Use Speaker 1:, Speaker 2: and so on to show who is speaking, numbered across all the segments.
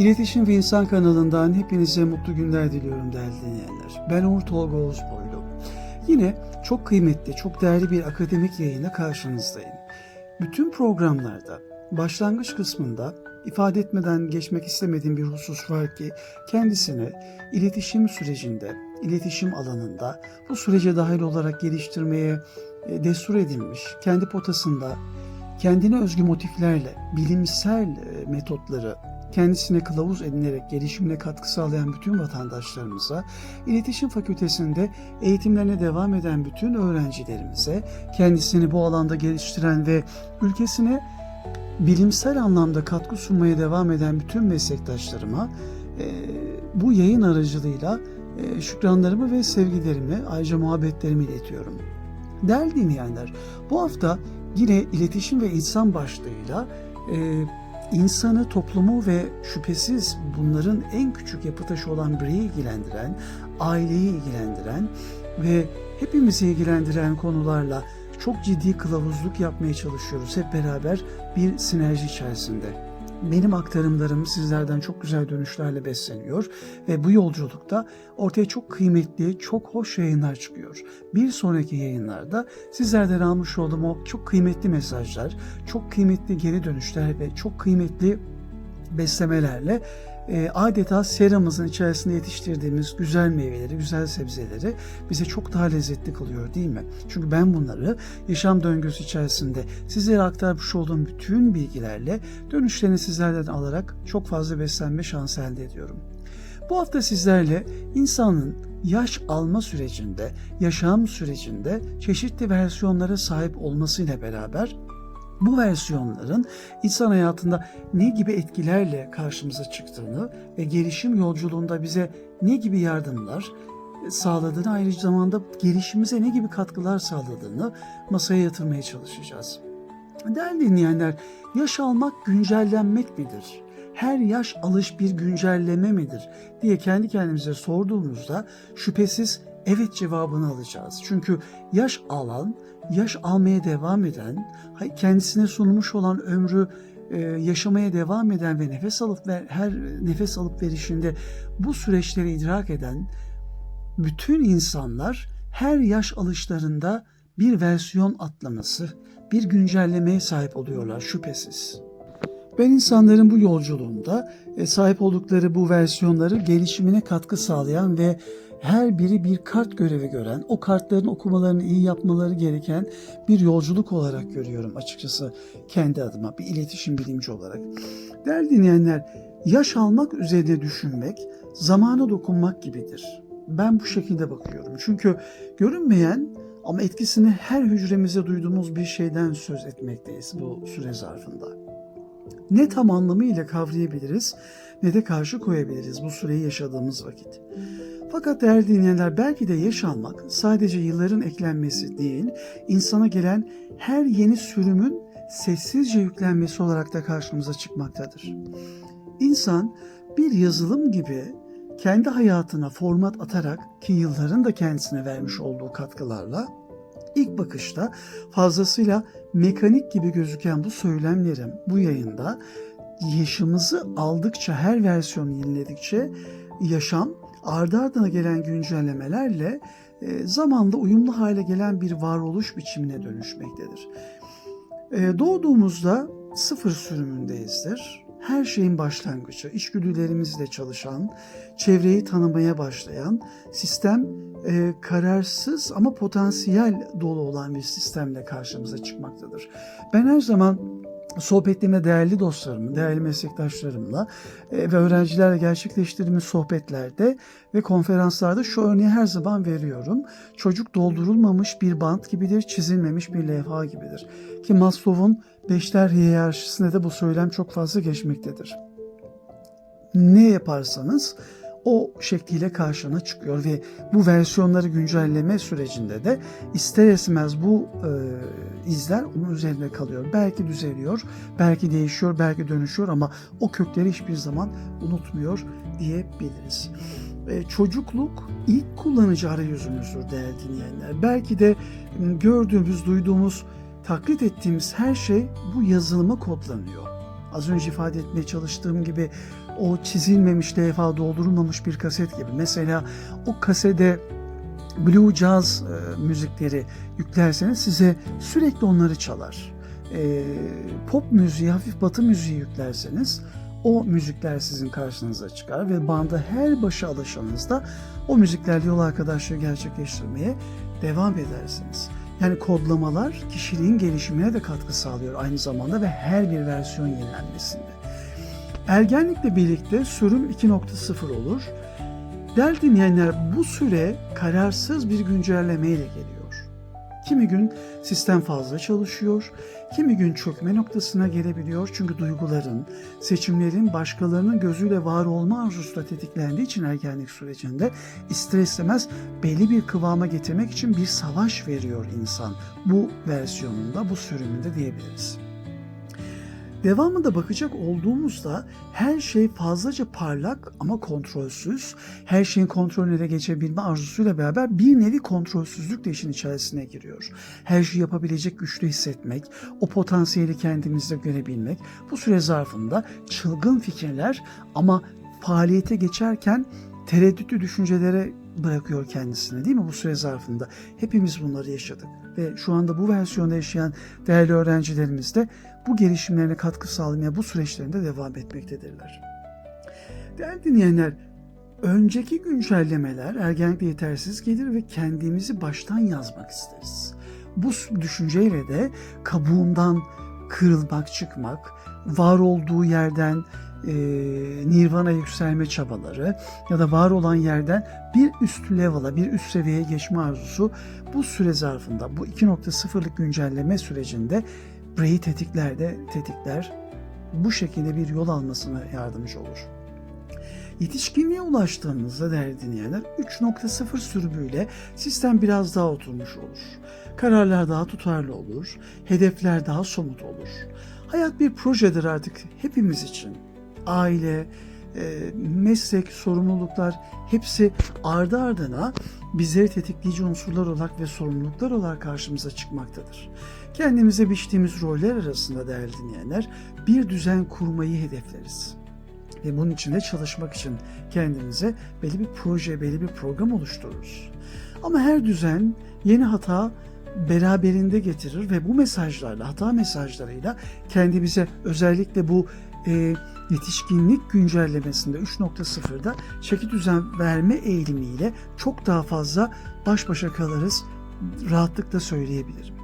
Speaker 1: İletişim ve İnsan kanalından hepinize mutlu günler diliyorum değerli dinleyenler. Ben Uğur Tolga Oğuzboylu. Yine çok kıymetli, çok değerli bir akademik yayına karşınızdayım. Bütün programlarda başlangıç kısmında ifade etmeden geçmek istemediğim bir husus var ki kendisini iletişim sürecinde, iletişim alanında bu sürece dahil olarak geliştirmeye e, destur edilmiş, kendi potasında kendine özgü motiflerle bilimsel e, metotları kendisine kılavuz edinerek gelişimine katkı sağlayan bütün vatandaşlarımıza, iletişim fakültesinde eğitimlerine devam eden bütün öğrencilerimize, kendisini bu alanda geliştiren ve ülkesine bilimsel anlamda katkı sunmaya devam eden bütün meslektaşlarıma e, bu yayın aracılığıyla e, şükranlarımı ve sevgilerimi, ayrıca muhabbetlerimi iletiyorum. Değerli dinleyenler, bu hafta yine iletişim ve insan başlığıyla e, insanı, toplumu ve şüphesiz bunların en küçük yapı taşı olan bireyi ilgilendiren, aileyi ilgilendiren ve hepimizi ilgilendiren konularla çok ciddi kılavuzluk yapmaya çalışıyoruz hep beraber bir sinerji içerisinde. Benim aktarımlarım sizlerden çok güzel dönüşlerle besleniyor ve bu yolculukta ortaya çok kıymetli, çok hoş yayınlar çıkıyor. Bir sonraki yayınlarda sizlerden almış olduğum o çok kıymetli mesajlar, çok kıymetli geri dönüşler ve çok kıymetli beslemelerle e, adeta seramızın içerisinde yetiştirdiğimiz güzel meyveleri, güzel sebzeleri bize çok daha lezzetli kılıyor değil mi? Çünkü ben bunları yaşam döngüsü içerisinde sizlere aktarmış olduğum bütün bilgilerle dönüşlerini sizlerden alarak çok fazla beslenme şansı elde ediyorum. Bu hafta sizlerle insanın yaş alma sürecinde, yaşam sürecinde çeşitli versiyonlara sahip olmasıyla beraber bu versiyonların insan hayatında ne gibi etkilerle karşımıza çıktığını ve gelişim yolculuğunda bize ne gibi yardımlar sağladığını aynı zamanda gelişimize ne gibi katkılar sağladığını masaya yatırmaya çalışacağız. Değerli dinleyenler, yaş almak güncellenmek midir? Her yaş alış bir güncelleme midir diye kendi kendimize sorduğumuzda şüphesiz evet cevabını alacağız. Çünkü yaş alan, yaş almaya devam eden, kendisine sunulmuş olan ömrü e, yaşamaya devam eden ve nefes alıp ver, her nefes alıp verişinde bu süreçleri idrak eden bütün insanlar her yaş alışlarında bir versiyon atlaması, bir güncellemeye sahip oluyorlar şüphesiz. Ben insanların bu yolculuğunda e, sahip oldukları bu versiyonları gelişimine katkı sağlayan ve her biri bir kart görevi gören, o kartların okumalarını iyi yapmaları gereken bir yolculuk olarak görüyorum açıkçası kendi adıma bir iletişim bilimci olarak. Değerli dinleyenler, yaş almak üzerine düşünmek, zamana dokunmak gibidir. Ben bu şekilde bakıyorum. Çünkü görünmeyen ama etkisini her hücremize duyduğumuz bir şeyden söz etmekteyiz bu süre zarfında. Ne tam anlamıyla kavrayabiliriz ne de karşı koyabiliriz bu süreyi yaşadığımız vakit. Fakat değerli dinleyenler belki de yaş almak sadece yılların eklenmesi değil, insana gelen her yeni sürümün sessizce yüklenmesi olarak da karşımıza çıkmaktadır. İnsan bir yazılım gibi kendi hayatına format atarak ki yılların da kendisine vermiş olduğu katkılarla ilk bakışta fazlasıyla mekanik gibi gözüken bu söylemlerim bu yayında yaşımızı aldıkça her versiyonu yeniledikçe yaşam ardı ardına gelen güncellemelerle e, zamanla uyumlu hale gelen bir varoluş biçimine dönüşmektedir. E, doğduğumuzda sıfır sürümündeyizdir. Her şeyin başlangıcı, içgüdülerimizle çalışan, çevreyi tanımaya başlayan, sistem e, kararsız ama potansiyel dolu olan bir sistemle karşımıza çıkmaktadır. Ben her zaman sohbetlerime değerli dostlarımla, değerli meslektaşlarımla e, ve öğrencilerle gerçekleştirdiğimiz sohbetlerde ve konferanslarda şu örneği her zaman veriyorum. Çocuk doldurulmamış bir bant gibidir, çizilmemiş bir levha gibidir. Ki Maslow'un beşler hiyerarşisinde de bu söylem çok fazla geçmektedir. Ne yaparsanız o şekliyle karşına çıkıyor ve bu versiyonları güncelleme sürecinde de ister istemez bu e, izler onun üzerinde kalıyor. Belki düzeliyor, belki değişiyor, belki dönüşüyor ama o kökleri hiçbir zaman unutmuyor diyebiliriz. E, çocukluk ilk kullanıcı arayüzümüzdür değerli dinleyenler. Belki de gördüğümüz, duyduğumuz, taklit ettiğimiz her şey bu yazılıma kodlanıyor. Az önce ifade etmeye çalıştığım gibi o çizilmemiş, levha doldurulmamış bir kaset gibi. Mesela o kasede blue jazz e, müzikleri yüklerseniz size sürekli onları çalar. E, pop müziği, hafif batı müziği yüklerseniz o müzikler sizin karşınıza çıkar ve banda her başa alışanızda o müziklerle yol arkadaşlığı gerçekleştirmeye devam edersiniz. Yani kodlamalar kişiliğin gelişimine de katkı sağlıyor aynı zamanda ve her bir versiyon yenilenmesinde. Ergenlikle birlikte sürüm 2.0 olur. Değerli dinleyenler bu süre kararsız bir güncellemeyle geliyor. Kimi gün sistem fazla çalışıyor, kimi gün çökme noktasına gelebiliyor. Çünkü duyguların, seçimlerin başkalarının gözüyle var olma arzusu da tetiklendiği için ergenlik sürecinde ister belli bir kıvama getirmek için bir savaş veriyor insan. Bu versiyonunda, bu sürümünde diyebiliriz. Devamında bakacak olduğumuzda her şey fazlaca parlak ama kontrolsüz, her şeyin kontrolüne ele geçebilme arzusuyla beraber bir nevi kontrolsüzlük de işin içerisine giriyor. Her şeyi yapabilecek güçlü hissetmek, o potansiyeli kendimizde görebilmek, bu süre zarfında çılgın fikirler ama faaliyete geçerken tereddütlü düşüncelere bırakıyor kendisini değil mi bu süre zarfında? Hepimiz bunları yaşadık ve şu anda bu versiyonda yaşayan değerli öğrencilerimiz de bu gelişimlerine katkı sağlamaya bu süreçlerinde devam etmektedirler. Değerli dinleyenler, önceki güncellemeler ergenlikte yetersiz gelir ve kendimizi baştan yazmak isteriz. Bu düşünceyle de kabuğundan kırılmak, çıkmak, var olduğu yerden e, nirvana yükselme çabaları ya da var olan yerden bir üst level'a, bir üst seviyeye geçme arzusu bu süre zarfında, bu 2.0'lık güncelleme sürecinde Brain'i tetikler de tetikler. Bu şekilde bir yol almasına yardımcı olur. Yetişkinliğe ulaştığımızda değerli dinleyenler 3.0 sürümüyle sistem biraz daha oturmuş olur. Kararlar daha tutarlı olur, hedefler daha somut olur. Hayat bir projedir artık hepimiz için. Aile, e, meslek, sorumluluklar hepsi ardı ardına bizleri tetikleyici unsurlar olarak ve sorumluluklar olarak karşımıza çıkmaktadır. Kendimize biçtiğimiz roller arasında değerli dinleyenler bir düzen kurmayı hedefleriz. Ve bunun için de çalışmak için kendimize belli bir proje, belli bir program oluştururuz. Ama her düzen yeni hata beraberinde getirir ve bu mesajlarla, hata mesajlarıyla kendimize özellikle bu e, yetişkinlik güncellemesinde 3.0'da çeki düzen verme eğilimiyle çok daha fazla baş başa kalırız rahatlıkla söyleyebilirim.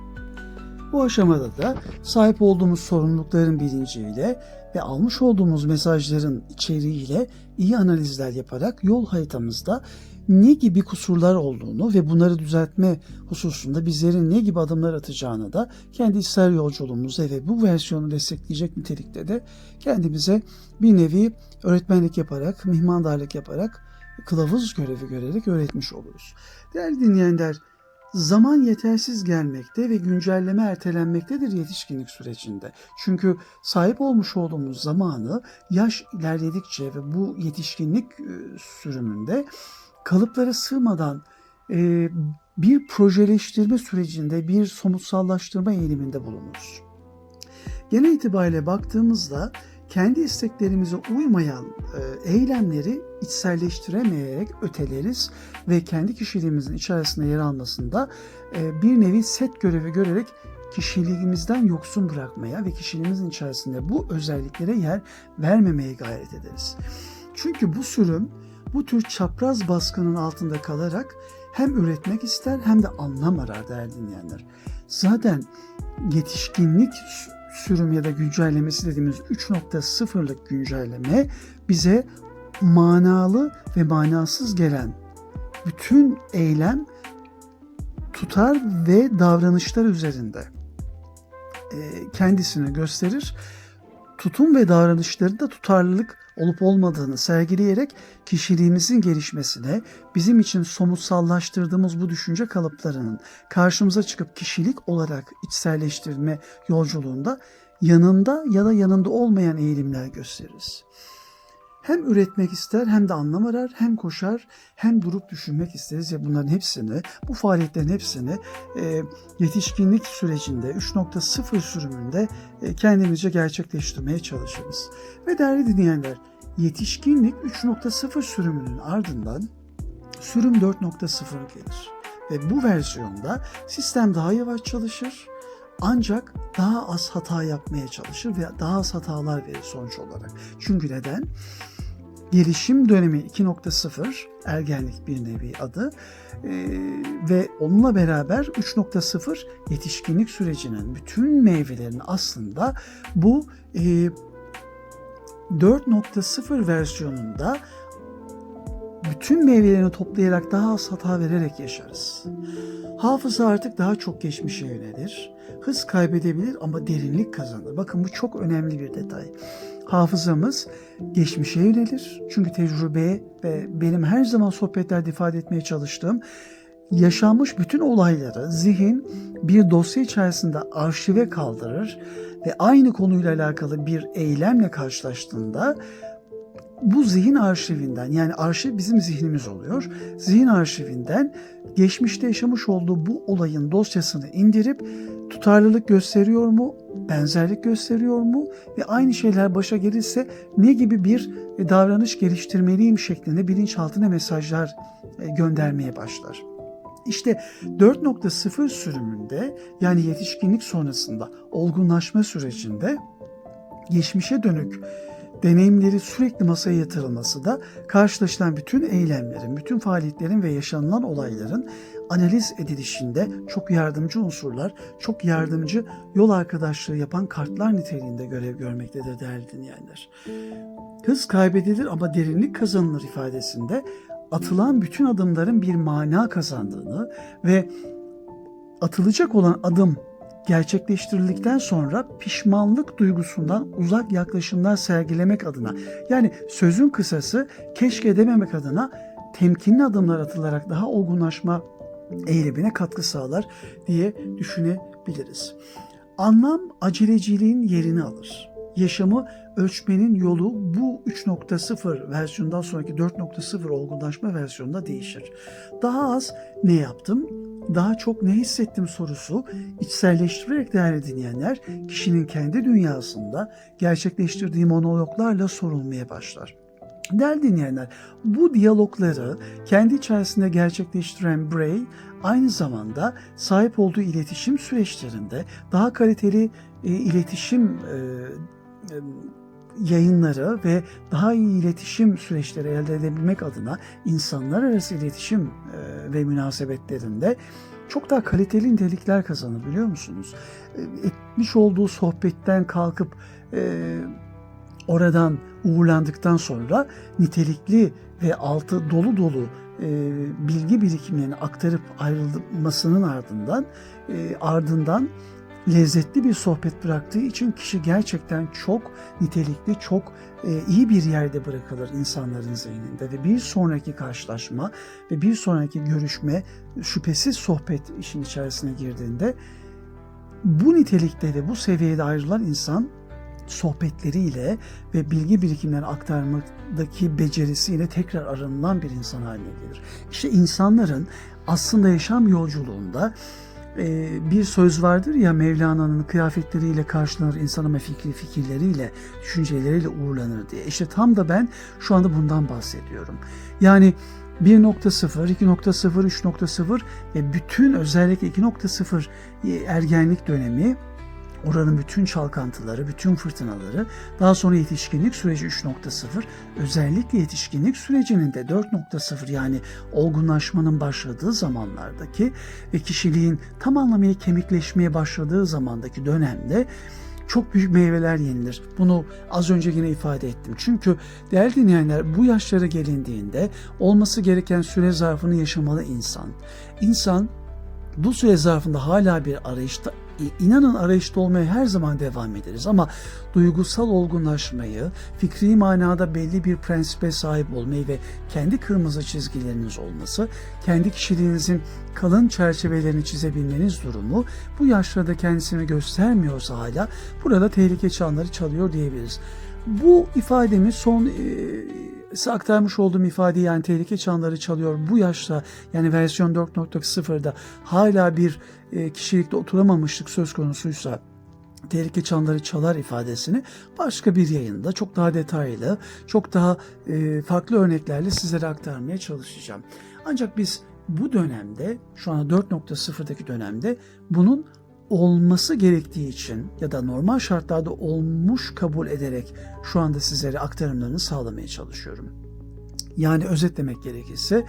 Speaker 1: Bu aşamada da sahip olduğumuz sorumlulukların bilinciyle ve almış olduğumuz mesajların içeriğiyle iyi analizler yaparak yol haritamızda ne gibi kusurlar olduğunu ve bunları düzeltme hususunda bizlerin ne gibi adımlar atacağını da kendi ister yolculuğumuzda ve bu versiyonu destekleyecek nitelikte de kendimize bir nevi öğretmenlik yaparak, mihmandarlık yaparak, kılavuz görevi görerek öğretmiş oluruz. Değerli dinleyenler, Zaman yetersiz gelmekte ve güncelleme ertelenmektedir yetişkinlik sürecinde. Çünkü sahip olmuş olduğumuz zamanı yaş ilerledikçe ve bu yetişkinlik sürümünde kalıplara sığmadan e, bir projeleştirme sürecinde, bir somutsallaştırma eğiliminde bulunuruz. Genel itibariyle baktığımızda kendi isteklerimize uymayan e, eylemleri içselleştiremeyerek öteleriz ve kendi kişiliğimizin içerisinde yer almasında e, bir nevi set görevi görerek kişiliğimizden yoksun bırakmaya ve kişiliğimizin içerisinde bu özelliklere yer vermemeye gayret ederiz. Çünkü bu sürüm bu tür çapraz baskının altında kalarak hem üretmek ister hem de anlam arar değerli dinleyenler. Zaten yetişkinlik sürüm ya da güncellemesi dediğimiz 3.0'lık güncelleme bize manalı ve manasız gelen bütün eylem tutar ve davranışlar üzerinde kendisini gösterir. Tutum ve davranışlarında tutarlılık olup olmadığını sergileyerek kişiliğimizin gelişmesine, bizim için somutsallaştırdığımız bu düşünce kalıplarının karşımıza çıkıp kişilik olarak içselleştirme yolculuğunda yanında ya da yanında olmayan eğilimler gösteririz. Hem üretmek ister hem de anlam arar, hem koşar hem durup düşünmek isteriz ya bunların hepsini, bu faaliyetlerin hepsini e, yetişkinlik sürecinde 3.0 sürümünde e, kendimizce gerçekleştirmeye çalışırız. Ve değerli dinleyenler, yetişkinlik 3.0 sürümünün ardından sürüm 4.0 gelir. Ve bu versiyonda sistem daha yavaş çalışır ancak daha az hata yapmaya çalışır ve daha az hatalar verir sonuç olarak. Çünkü neden? Gelişim dönemi 2.0 ergenlik bir nevi adı Ee, ve onunla beraber 3.0 yetişkinlik sürecinin bütün meyvelerini aslında bu e, 4.0 versiyonunda bütün meyvelerini toplayarak daha az hata vererek yaşarız. Hafıza artık daha çok geçmişe yönelir. Hız kaybedebilir ama derinlik kazanır. Bakın bu çok önemli bir detay. Hafızamız geçmişe yönelir. Çünkü tecrübe ve benim her zaman sohbetlerde ifade etmeye çalıştığım yaşanmış bütün olayları zihin bir dosya içerisinde arşive kaldırır ve aynı konuyla alakalı bir eylemle karşılaştığında bu zihin arşivinden yani arşiv bizim zihnimiz oluyor. Zihin arşivinden geçmişte yaşamış olduğu bu olayın dosyasını indirip tutarlılık gösteriyor mu, benzerlik gösteriyor mu ve aynı şeyler başa gelirse ne gibi bir davranış geliştirmeliyim şeklinde bilinçaltına mesajlar e, göndermeye başlar. İşte 4.0 sürümünde yani yetişkinlik sonrasında olgunlaşma sürecinde geçmişe dönük deneyimleri sürekli masaya yatırılması da karşılaşılan bütün eylemlerin, bütün faaliyetlerin ve yaşanılan olayların analiz edilişinde çok yardımcı unsurlar, çok yardımcı yol arkadaşlığı yapan kartlar niteliğinde görev görmektedir değerli dinleyenler. Hız kaybedilir ama derinlik kazanılır ifadesinde atılan bütün adımların bir mana kazandığını ve atılacak olan adım gerçekleştirildikten sonra pişmanlık duygusundan uzak yaklaşımlar sergilemek adına yani sözün kısası keşke dememek adına temkinli adımlar atılarak daha olgunlaşma eylemine katkı sağlar diye düşünebiliriz. Anlam aceleciliğin yerini alır. Yaşamı ölçmenin yolu bu 3.0 versiyondan sonraki 4.0 olgunlaşma versiyonunda değişir. Daha az ne yaptım, daha çok ne hissettim sorusu içselleştirerek değerli dinleyenler kişinin kendi dünyasında gerçekleştirdiği monologlarla sorulmaya başlar. Değerli dinleyenler, bu diyalogları kendi içerisinde gerçekleştiren Bray aynı zamanda sahip olduğu iletişim süreçlerinde daha kaliteli e, iletişim e, e, yayınları ve daha iyi iletişim süreçleri elde edebilmek adına insanlar arası iletişim e, ve münasebetlerinde çok daha kaliteli nitelikler kazanır biliyor musunuz? E, etmiş olduğu sohbetten kalkıp e, oradan uğurlandıktan sonra nitelikli ve altı dolu dolu bilgi birikimlerini aktarıp ayrılmasının ardından e, ardından lezzetli bir sohbet bıraktığı için kişi gerçekten çok nitelikli, çok e, iyi bir yerde bırakılır insanların zihninde ve bir sonraki karşılaşma ve bir sonraki görüşme şüphesiz sohbet işin içerisine girdiğinde bu nitelikte ve bu seviyede ayrılan insan sohbetleriyle ve bilgi birikimlerini aktarmadaki becerisiyle tekrar aranılan bir insan haline gelir. İşte insanların aslında yaşam yolculuğunda bir söz vardır ya Mevlana'nın kıyafetleriyle karşılanır insan ama fikri fikirleriyle, düşünceleriyle uğurlanır diye. İşte tam da ben şu anda bundan bahsediyorum. Yani 1.0, 2.0, 3.0 ve bütün özellikle 2.0 ergenlik dönemi oranın bütün çalkantıları, bütün fırtınaları, daha sonra yetişkinlik süreci 3.0, özellikle yetişkinlik sürecinin de 4.0 yani olgunlaşmanın başladığı zamanlardaki ve kişiliğin tam anlamıyla kemikleşmeye başladığı zamandaki dönemde çok büyük meyveler yenilir. Bunu az önce yine ifade ettim. Çünkü değerli dinleyenler bu yaşlara gelindiğinde olması gereken süre zarfını yaşamalı insan. İnsan bu süre zarfında hala bir arayışta inanın arayışta olmaya her zaman devam ederiz ama duygusal olgunlaşmayı, fikri manada belli bir prensibe sahip olmayı ve kendi kırmızı çizgileriniz olması, kendi kişiliğinizin kalın çerçevelerini çizebilmeniz durumu bu yaşlarda kendisini göstermiyorsa hala burada tehlike çanları çalıyor diyebiliriz. Bu ifademi son e, aktarmış olduğum ifade yani tehlike çanları çalıyor bu yaşta yani versiyon 4.0'da hala bir e, kişilikte oturamamışlık söz konusuysa tehlike çanları çalar ifadesini başka bir yayında çok daha detaylı, çok daha e, farklı örneklerle sizlere aktarmaya çalışacağım. Ancak biz bu dönemde, şu an 4.0'daki dönemde bunun olması gerektiği için ya da normal şartlarda olmuş kabul ederek şu anda sizlere aktarımlarını sağlamaya çalışıyorum. Yani özetlemek gerekirse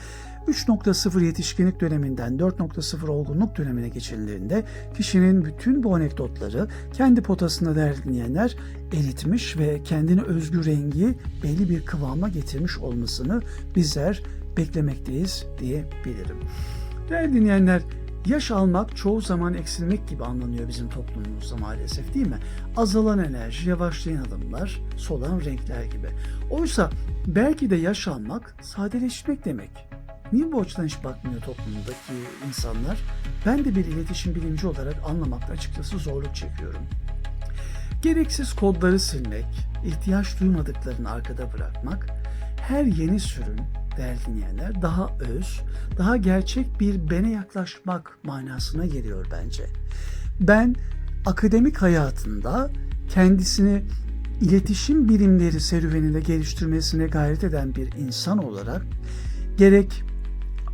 Speaker 1: 3.0 yetişkinlik döneminden 4.0 olgunluk dönemine geçildiğinde kişinin bütün bu anekdotları kendi potasında değerli dinleyenler eritmiş ve kendine özgü rengi belli bir kıvama getirmiş olmasını bizler beklemekteyiz diyebilirim. Değerli dinleyenler, yaş almak çoğu zaman eksilmek gibi anlanıyor bizim toplumumuzda maalesef değil mi? Azalan enerji, yavaşlayan adımlar, solan renkler gibi. Oysa belki de yaş almak sadeleşmek demek. Niye bu açıdan hiç bakmıyor toplumdaki insanlar? Ben de bir iletişim bilimci olarak anlamakta açıkçası zorluk çekiyorum. Gereksiz kodları silmek, ihtiyaç duymadıklarını arkada bırakmak, her yeni sürüm, değerli dinleyenler, daha öz, daha gerçek bir bene yaklaşmak manasına geliyor bence. Ben akademik hayatında kendisini iletişim bilimleri serüveninde geliştirmesine gayret eden bir insan olarak gerek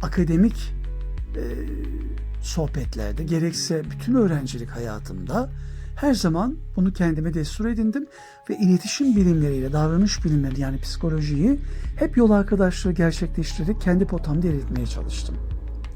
Speaker 1: akademik e, sohbetlerde gerekse bütün öğrencilik hayatımda her zaman bunu kendime destur edindim ve iletişim bilimleriyle davranış bilimleri yani psikolojiyi hep yol arkadaşlığı gerçekleştirerek kendi potamda eritmeye çalıştım.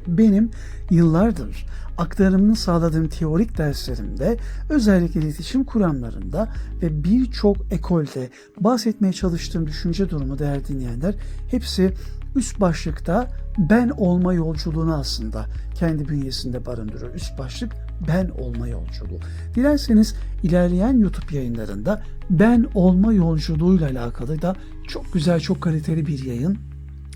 Speaker 1: Benim yıllardır aktarımını sağladığım teorik derslerimde özellikle iletişim kuramlarında ve birçok ekolde bahsetmeye çalıştığım düşünce durumu değerli dinleyenler hepsi üst başlıkta ben olma yolculuğunu aslında kendi bünyesinde barındırıyor. Üst başlık ben olma yolculuğu. Dilerseniz ilerleyen YouTube yayınlarında ben olma yolculuğuyla alakalı da çok güzel, çok kaliteli bir yayın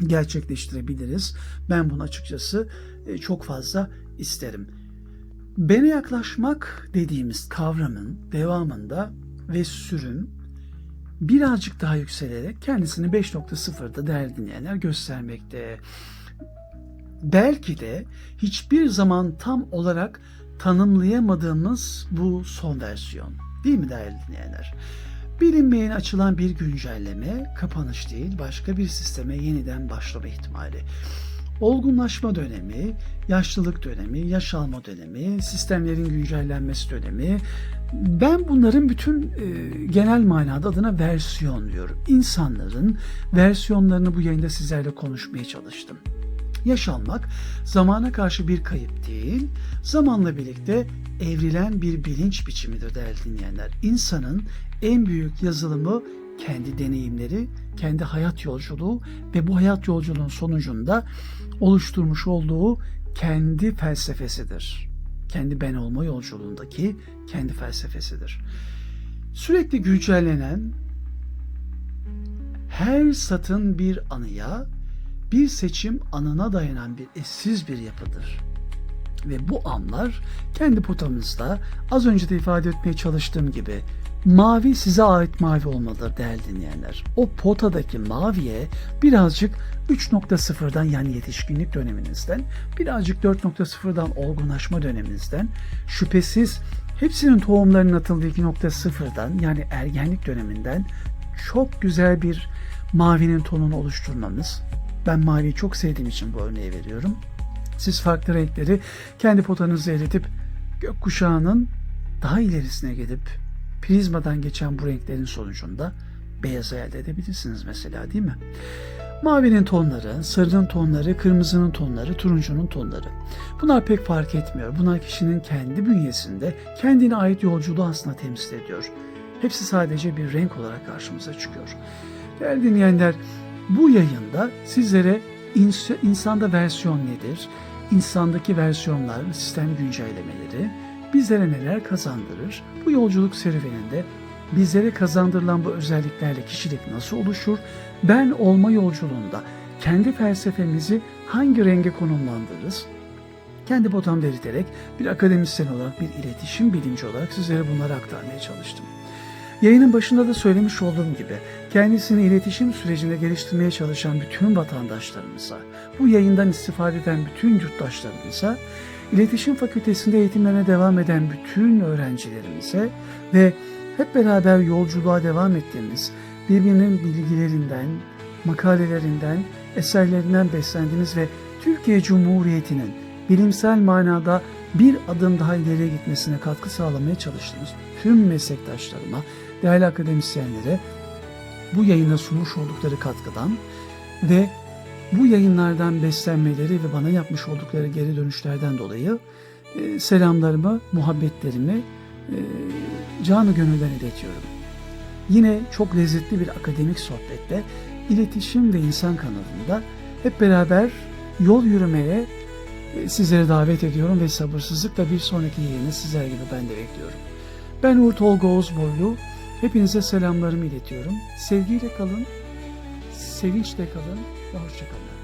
Speaker 1: gerçekleştirebiliriz. Ben bunu açıkçası e, çok fazla isterim. Bene yaklaşmak dediğimiz kavramın devamında ve sürüm birazcık daha yükselerek kendisini 5.0'da değerli dinleyenler göstermekte. Belki de hiçbir zaman tam olarak tanımlayamadığımız bu son versiyon. Değil mi değerli dinleyenler? Bilinmeyen açılan bir güncelleme, kapanış değil başka bir sisteme yeniden başlama ihtimali. Olgunlaşma dönemi, yaşlılık dönemi, yaş dönemi, sistemlerin güncellenmesi dönemi. Ben bunların bütün e, genel manada adına versiyon diyorum. İnsanların versiyonlarını bu yayında sizlerle konuşmaya çalıştım. Yaş almak zamana karşı bir kayıp değil, zamanla birlikte evrilen bir bilinç biçimidir değerli dinleyenler. İnsanın en büyük yazılımı kendi deneyimleri, kendi hayat yolculuğu ve bu hayat yolculuğun sonucunda oluşturmuş olduğu kendi felsefesidir. Kendi ben olma yolculuğundaki kendi felsefesidir. Sürekli güncellenen her satın bir anıya, bir seçim anına dayanan bir eşsiz bir yapıdır. Ve bu anlar kendi potamızda az önce de ifade etmeye çalıştığım gibi mavi size ait mavi olmalıdır değerli dinleyenler. O potadaki maviye birazcık 3.0'dan yani yetişkinlik döneminizden, birazcık 4.0'dan olgunlaşma döneminizden, şüphesiz hepsinin tohumlarının atıldığı 2.0'dan yani ergenlik döneminden çok güzel bir mavinin tonunu oluşturmamız. Ben maviyi çok sevdiğim için bu örneği veriyorum. Siz farklı renkleri kendi potanızda eritip gökkuşağının daha ilerisine gidip prizmadan geçen bu renklerin sonucunda beyazı elde edebilirsiniz mesela değil mi? Mavinin tonları, sarının tonları, kırmızının tonları, turuncunun tonları. Bunlar pek fark etmiyor. Bunlar kişinin kendi bünyesinde kendine ait yolculuğu aslında temsil ediyor. Hepsi sadece bir renk olarak karşımıza çıkıyor. Değerli dinleyenler, bu yayında sizlere ins- insanda versiyon nedir, insandaki versiyonlar, sistem güncellemeleri, bizlere neler kazandırır, bu yolculuk serüveninde bizlere kazandırılan bu özelliklerle kişilik nasıl oluşur, ben olma yolculuğunda kendi felsefemizi hangi renge konumlandırırız, kendi potamda eriterek bir akademisyen olarak, bir iletişim bilimci olarak sizlere bunları aktarmaya çalıştım. Yayının başında da söylemiş olduğum gibi kendisini iletişim sürecinde geliştirmeye çalışan bütün vatandaşlarımıza, bu yayından istifade eden bütün yurttaşlarımıza İletişim Fakültesinde eğitimlerine devam eden bütün öğrencilerimize ve hep beraber yolculuğa devam ettiğimiz, birbirinin bilgilerinden, makalelerinden, eserlerinden beslendiğimiz ve Türkiye Cumhuriyeti'nin bilimsel manada bir adım daha ileriye gitmesine katkı sağlamaya çalıştığımız tüm meslektaşlarıma, değerli akademisyenlere bu yayına sunmuş oldukları katkıdan ve bu yayınlardan beslenmeleri ve bana yapmış oldukları geri dönüşlerden dolayı e, selamlarımı, muhabbetlerimi e, canı gönülden iletiyorum. Yine çok lezzetli bir akademik sohbette İletişim ve İnsan kanalında hep beraber yol yürümeye e, sizleri davet ediyorum ve sabırsızlıkla bir sonraki yayını sizler gibi ben de bekliyorum. Ben Uğur Tolga Oğuzboylu. Hepinize selamlarımı iletiyorum. Sevgiyle kalın, sevinçle kalın ve hoşçakalın.